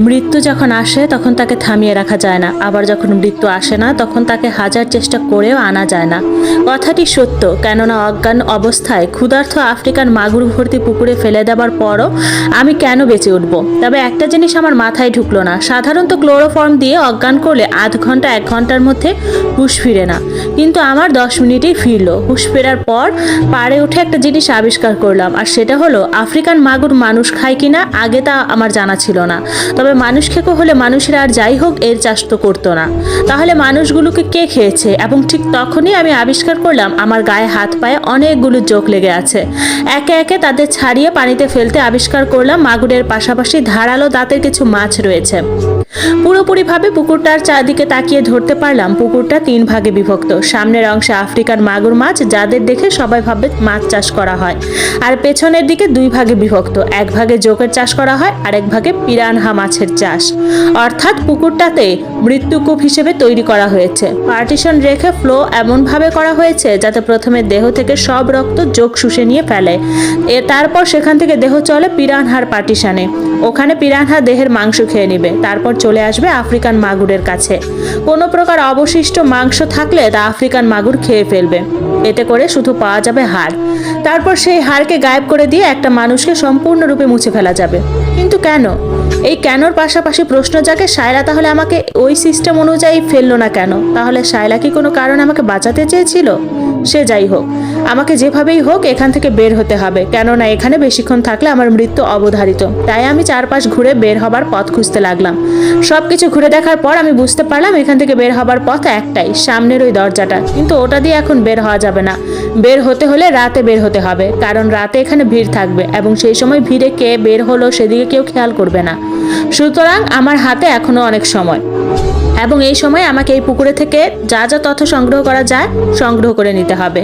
মৃত্যু যখন আসে, তখন তাকে থামিয়ে রাখা যায় না। আবার যখন মৃত্যু আসে না, তখন তাকে হাজার চেষ্টা করেও আনা যায় না। কথাটি সত্য, কেননা অজ্ঞান অবস্থায় ক্ষুধার্থ আফ্রিকান মাগুর ভর্তি পুকুরে ফেলে দেওয়ার পরও আমি কেন বেঁচে উঠব? তবে একটা জিনিস আমার মাথায় ঢুকলো না। সাধারণত ক্লোরোফর্ম দিয়ে অজ্ঞান করলে আধ ঘণ্টা, এক ঘণ্টার মধ্যে হুঁশ ফিরে না। কিন্তু আমার দশ মিনিটেই ফিরলো। হুঁশ ফেরার পর পাড়ে উঠে একটা জিনিস আবিষ্কার করলাম, আর সেটা হলো, আফ্রিকান মাগুর মানুষ খায় কিনা, আগে তা আমার জানা ছিল না। তবে মানুষ খেকো হলে মানুষেরা আর যাই হোক এর চাষ তো করতো না। তাহলে মানুষগুলোকে কে খেয়েছে? এবং ঠিক তখনই আমি আবিষ্কার করলাম আমার গায়ে হাত পায়ে অনেকগুলো চোখ লেগে আছে। একে একে তাদের ছাড়িয়ে পানিতে ফেলতে আবিষ্কার করলাম মাগুরের পাশাপাশি ধারালো দাঁতের কিছু মাছ রয়েছে। পুরোপুরিভাবে পুকুরটার চারদিকে তাকিয়ে ধরতে পারলাম পুকুরটা তিন ভাগে বিভক্ত। সামনের অংশে আফ্রিকার মাগুর মাছ, যাদের দেখে সবাই ভাবে মাছ চাষ করা হয়। আর পেছনের দিকে দুই ভাগে বিভক্ত। এক ভাগে জোকের চাষ করা হয় আর এক ভাগে পিরানহা মাছের চাষ। অর্থাৎ পুকুরটাতে মৃত্যুকূপ হিসেবে তৈরি করা হয়েছে। পার্টিশন রেখে ফ্লো এমনভাবে করা হয়েছে যাতে প্রথমে দেহ থেকে সব রক্ত যোগ শুষে নিয়ে ফেলে। এ তারপর সেখান থেকে দেহ চলে পিরানহার পার্টিশনে। ওখানে পিরানহা দেহের মাংস খেয়ে নেবে। তারপর চলে আসবে আফ্রিকান মাগুরের কাছে। কোনো প্রকার অবশিষ্ট মাংস থাকলে তা আফ্রিকান মাগুর খেয়ে ফেলবে। এতে করে শুধু পাওয়া যাবে হাড় তারপর সেই হাড়কে গায়েব করে দিয়ে একটা মানুষকে সম্পূর্ণরূপে মুছে ফেলা যাবে। কিন্তু কেন? এই কেনর পাশাপাশি প্রশ্ন জাগে, সায়রা, তাহলে আমাকে ওই সিস্টেম অনুযায়ী ফেলল না কেন? তাহলে সায়লা কি কোনো কারণে আমাকে বাঁচাতে চেয়েছিল? সে যাই হোক। আমাকে যেভাবেই হোক এখান থেকে বের হতে হবে, কেননা এখানে বেশিক্ষণ থাকলে আমার মৃত্যু অবধারিত। তাই আমি চারপাশ ঘুরে বের হবার পথ খুঁজতে লাগলাম। সব কিছু ঘুরে দেখার পর আমি বুঝতে পারলাম এখান থেকে বের হবার পথ একটাই, সামনের ওই দরজাটা। কিন্তু ওটা দিয়ে এখন বের হওয়া যাবে না। বের হতে হলে রাতে বের হতে হবে, কারণ রাতে এখানে ভিড় থাকবে এবং সেই সময় ভিড়ে কে বের হলো সেদিকে কেউ খেয়াল করবে না। সুতরাং আমার হাতে এখনও অনেক সময়। এবং এই সময় আমাকে এই পুকুরে থেকে যা যা তথ্য সংগ্রহ করা যায় সংগ্রহ করে নিতে হবে।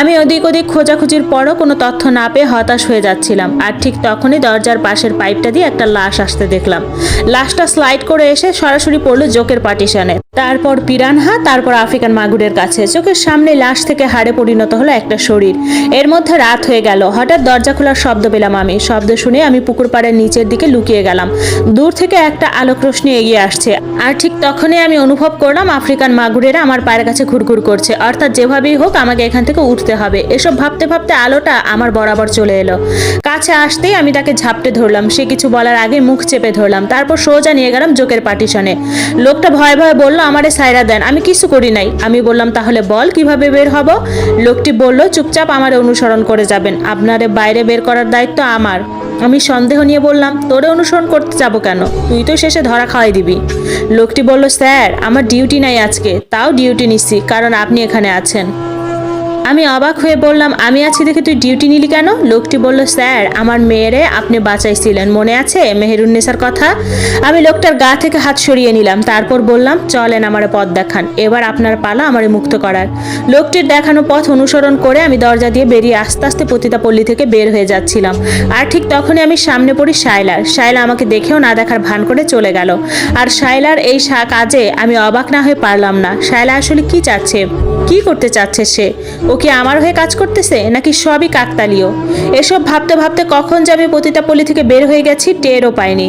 আমি ওদিক ওদিক খোঁজাখুঁজির পরও কোনো তথ্য না পেয়ে হতাশ হয়ে যাচ্ছিলাম। আর ঠিক তখনই দরজার পাশের পাইপটা দিয়ে একটা লাশ আসতে দেখলাম। লাশটা স্লাইড করে এসে সরাসরি পড়ল জোকের পার্টিশনে। তারপর পিরানহা, তারপর আফ্রিকান মাগুরের কাছে। চোখের সামনে লাশ থেকে হাড়ে পরিণত হলো একটা শরীর। এর মধ্যে রাত হয়ে গেল। হঠাৎ দরজা খোলার শব্দ পেলাম আমি। শব্দ শুনে আমি পুকুর পাড়ের নিচের দিকে লুকিয়ে গেলাম। দূর থেকে একটা আলোক রশ্মি এগিয়ে আসছে। আর ঠিক তখনই আমি অনুভব করলাম আফ্রিকান মাগুরেরা আমার পায়ের কাছে ঘুরঘুর করছে। অর্থাৎ যেভাবেই হোক আমাকে এখান থেকে উঠতে হবে। এসব ভাবতে ভাবতে আলোটা আমার বরাবর চলে এলো। কাছে আসতেই আমি তাকে ঝাপটে ধরলাম। সে কিছু বলার আগে মুখ চেপে ধরলাম। তারপর সোজা নিয়ে গেলাম জোকের পার্টিশনে। লোকটা ভয়ে ভয়ে বলল, আমারে সাইরা দেন, আমি কিছু করি নাই। আমি বললাম, তাহলে বল, কীভাবে বের হব? লোকটি বলল, চুপচাপ আমার অনুসরণ করে যাবেন। আপনারে বাইরে বের করার দায়িত্ব আমার। আমি সন্দেহ নিয়ে বললাম, তোরে অনুসরণ করতে যাব কেন? তুই তো শেষে ধরা খাওয়াই দিবি। লোকটি বলল, স্যার, আমার ডিউটি নাই আজকে। তাও ডিউটি নিচ্ছি, কারণ আপনি এখানে আছেন। আমি অবাক হয়ে বললাম, আমি আছি দেখে তুই ডিউটি নিলি কেন? লোকটি বলল, স্যার, আমার মেয়েরে আপনি বাঁচাইছিলেন, মনে আছে মেহেরুন্নেসার কথা? আমি লোকটার গা থেকে হাত সরিয়ে নিলাম, তারপর বললাম, চলেন আমার পথ দেখান, এবার আপনার পালা আমারে মুক্ত করার। লোকটির দেখানো পথ অনুসরণ করে আমি দরজা দিয়ে বেরিয়ে আস্তে আস্তে পতিতাপল্লী থেকে বের হয়ে যাচ্ছিলাম। আর ঠিক তখনই আমি সামনে পড়ি শায়লার। শায়লা আমাকে দেখেও না দেখার ভান করে চলে গেল। আর শায়লার এই কাজে আমি অবাক না হয়ে পারলাম না। শায়লা আসলে কি চাচ্ছে? কি করতে চাচ্ছে সে? কি আমার হয়ে কাজ করতেছে? নাকি সবই কাকতালীয়? এসব ভাবতে ভাবতে কখন যে আমি পতিতাপল্লী থেকে বের হয়ে গেছি, টেরও পাইনি।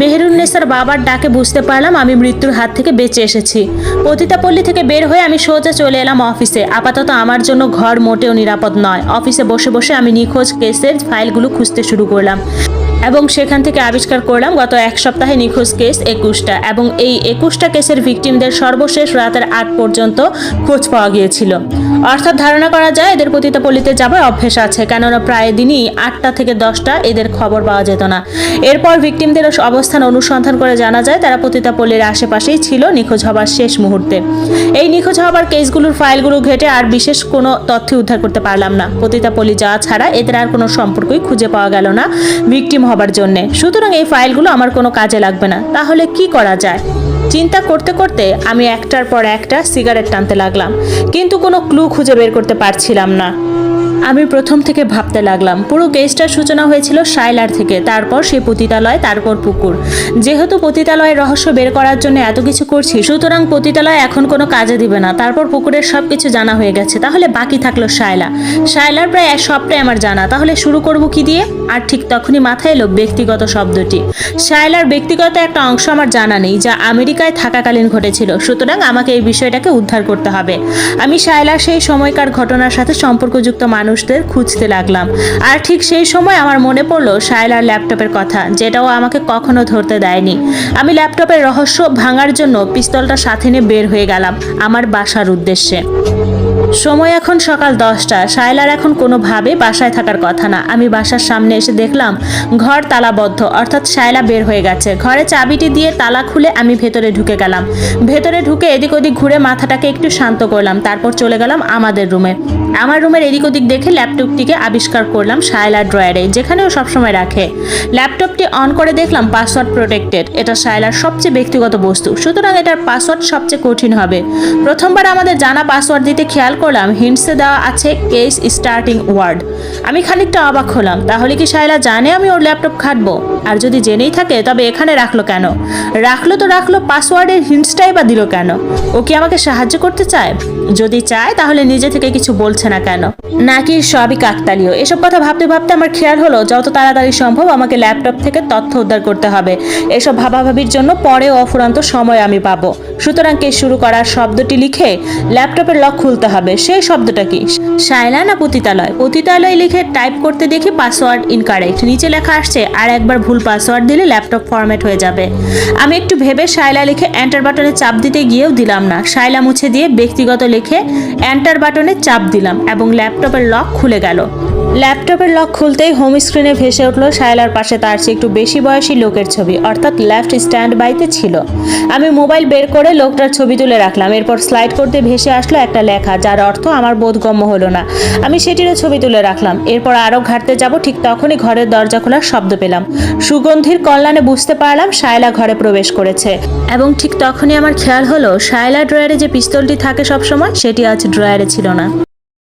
মেহেরুন্নেসার বাবার ডাকে বুঝতে পারলাম আমি মৃত্যুর হাত থেকে বেঁচে এসেছি। পতিতাপল্লী থেকে বের হয়ে আমি সোজা চলে এলাম অফিসে। আপাতত আমার জন্য ঘর মোটেও নিরাপদ নয়। অফিসে বসে বসে আমি নিখোঁজ কেসের ফাইলগুলো খুঁজতে শুরু করলাম। এবং সেখান থেকে আবিষ্কার করলাম গত এক সপ্তাহে নিখোঁজ কেস একুশটা এবং এই একুশটা কেসের ভিকটিমদের সর্বশেষ রাতের আট পর্যন্ত খোঁজ পাওয়া গিয়েছিল। অর্থাৎ ধারণা করা যায় এদের পতিতাপল্লীতে যাবার অভ্যেস আছে, কেননা প্রায় দিনই আটটা থেকে দশটা এদের খবর পাওয়া যেত না। এরপর ভিকটিমদের অবস্থান অনুসন্ধান করে জানা যায় তারা পতিতাপল্লীর আশেপাশেই ছিল নিখোঁজ হবার শেষ মুহূর্তে। এই নিখোঁজ হবার কেসগুলোর ফাইলগুলো ঘেটে আর বিশেষ কোনো তথ্য উদ্ধার করতে পারলাম না। পতিতাপল্লী যাওয়া ছাড়া এদের আর কোনো সম্পর্কই খুঁজে পাওয়া গেল না। ভিকটিম হবার জন্যে। সুতরাং এই ফাইলগুলো আমার কোনো কাজে লাগবে না। তাহলে কি করা যায়? চিন্তা করতে করতে আমি একটার পর একটা সিগারেট টানতে লাগলাম। কিন্তু কোনো ক্লু খুঁজে বের করতে পারছিলাম না। আমি প্রথম থেকে ভাবতে লাগলাম। পুরো কেসটার সূচনা হয়েছিল শাইলার থেকে। তারপর সে পতিতালয়, তারপর পুকুর। যেহেতু পতিতালয়ের রহস্য বের করার জন্য এত কিছু করছি, সুতরাং পতিতালয় এখন কোনো কাজে দিবে না। তারপর পুকুরের সব কিছু জানা হয়ে গেছে। তাহলে বাকি থাকল শায়লা শায়লার প্রায় সবটাই আমার জানা। তাহলে শুরু করব কি দিয়ে? আর ঠিক তখনই মাথায় এলো ব্যক্তিগত শব্দটি। শায়লার ব্যক্তিগত একটা অংশ আমার জানা নেই, যা আমেরিকায় থাকাকালীন ঘটেছিল। সুতরাং আমাকে এই বিষয়টাকে উদ্ধার করতে হবে। আমি শায়লার সেই সময়কার ঘটনার সাথে সম্পর্কযুক্ত মানুষদের খুঁজতে লাগলাম। আর ঠিক সেই সময় আমার মনে পড়ল সায়লার ল্যাপটপের কথা, যেটাও আমাকে কখনো ধরতে দেয়নি। আমি ল্যাপটপের রহস্য ভাঙার জন্য পিস্তলটা সাথে নিয়ে বের হয়ে গেলাম, আমার বাসার উদ্দেশ্যে। সময় এখন সকাল দশটা। শায়লার এখন কোনোভাবে বাসায় থাকার কথা না। আমি বাসার সামনে এসে দেখলাম, ঘর তালাবদ্ধ। অর্থাৎ শায়লা বের হয়ে গেছে। ঘরে চাবিটি দিয়ে তালা খুলে আমি ভেতরে ঢুকে গেলাম। ভেতরে ঢুকে এদিক ওদিক ঘুরে মাথাটাকে একটু শান্ত করলাম। তারপর চলে গেলাম আমাদের রুমে। আমার রুমের এদিক ওদিক দেখে ল্যাপটপটিকে আবিষ্কার করলাম শায়লার ড্রয়ারে, যেখানেও সবসময় রাখে। ল্যাপটপটি অন করে দেখলাম পাসওয়ার্ড প্রোটেক্টেড। এটা শায়লার সবচেয়ে ব্যক্তিগত বস্তু। সুতরাং এটার পাসওয়ার্ড সবচেয়ে কঠিন হবে। প্রথমবার আমাদের জানা পাসওয়ার্ড দিতে খেয়াল করলাম, হিন্টসে দেওয়া আছে কেস স্টার্টিং ওয়ার্ড। আমি খানিকটা অবাক হলাম, তাহলে কি শায়লা জানে আমি ওর ল্যাপটপ খাটবো? আর যদি জেনেই থাকে, তবে এখানে রাখল কেন? রাখল তো রাখল, পাসওয়ার্ডের হিন্টসটাই বা দিল কেন? ও কি আমাকে সাহায্য করতে চায়? যদি চায়, তাহলে নিজে থেকে কিছু বলছে না কেন? নাকি সবই কাকতালীয়? এসব কথা ভাবতে ভাবতে আমার খেয়াল হলো, যত তাড়াতাড়ি সম্ভব আমাকে ল্যাপটপ থেকে তথ্য উদ্ধার করতে হবে। এসব ভাবাভাবির জন্য পরে অফুরান্ত সময় আমি পাবো। সুতরাং কেস শুরু করার শব্দটি লিখে ল্যাপটপের লক খুলতে হবে। সেই শব্দটা কি? শায়লা না পতিতালয়? পতিতালয় লিখে টাইপ করতে দেখি পাসওয়ার্ড ইনকারেক্ট নিচে লেখা আসছে, আর একবার ভুল পাসওয়ার্ড দিলে ল্যাপটপ ফরম্যাট হয়ে যাবে। আমি একটু ভেবে শায়লা লিখে এন্টার বাটনে চাপ দিতে গিয়েও দিলাম না। শায়লা মুছে দিয়ে ব্যক্তিগত লিখে এন্টার বাটনে চাপ দিলাম এবং ল্যাপটপের লক খুলে গেল। ল্যাপটপের লক খুলতেই হোম স্ক্রিনে ভেসে উঠল শায়লার পাশে। তার চেয়ে একটু বেশি বয়সী লোকের ছবি, অর্থাৎ লেফট স্ট্যান্ড বাইতে ছিল। আমি মোবাইল বের করে লোকটার ছবি তুলে রাখলাম। এরপর স্লাইড করতে ভেসে আসলো একটা লেখা, যার অর্থ আমার বোধগম্য হলো না। আমি সেটিরও ছবি তুলে রাখলাম। এরপর আরও ঘাটতে যাব, ঠিক তখনই ঘরের দরজা খোলার শব্দ পেলাম। সুগন্ধির কল্যাণে বুঝতে পারলাম শায়লা ঘরে প্রবেশ করেছে। এবং ঠিক তখনই আমার খেয়াল হলো শায়লা ড্রয়ারে যে পিস্তলটি থাকে সবসময়, সেটি আজ ড্রয়ারে ছিল না।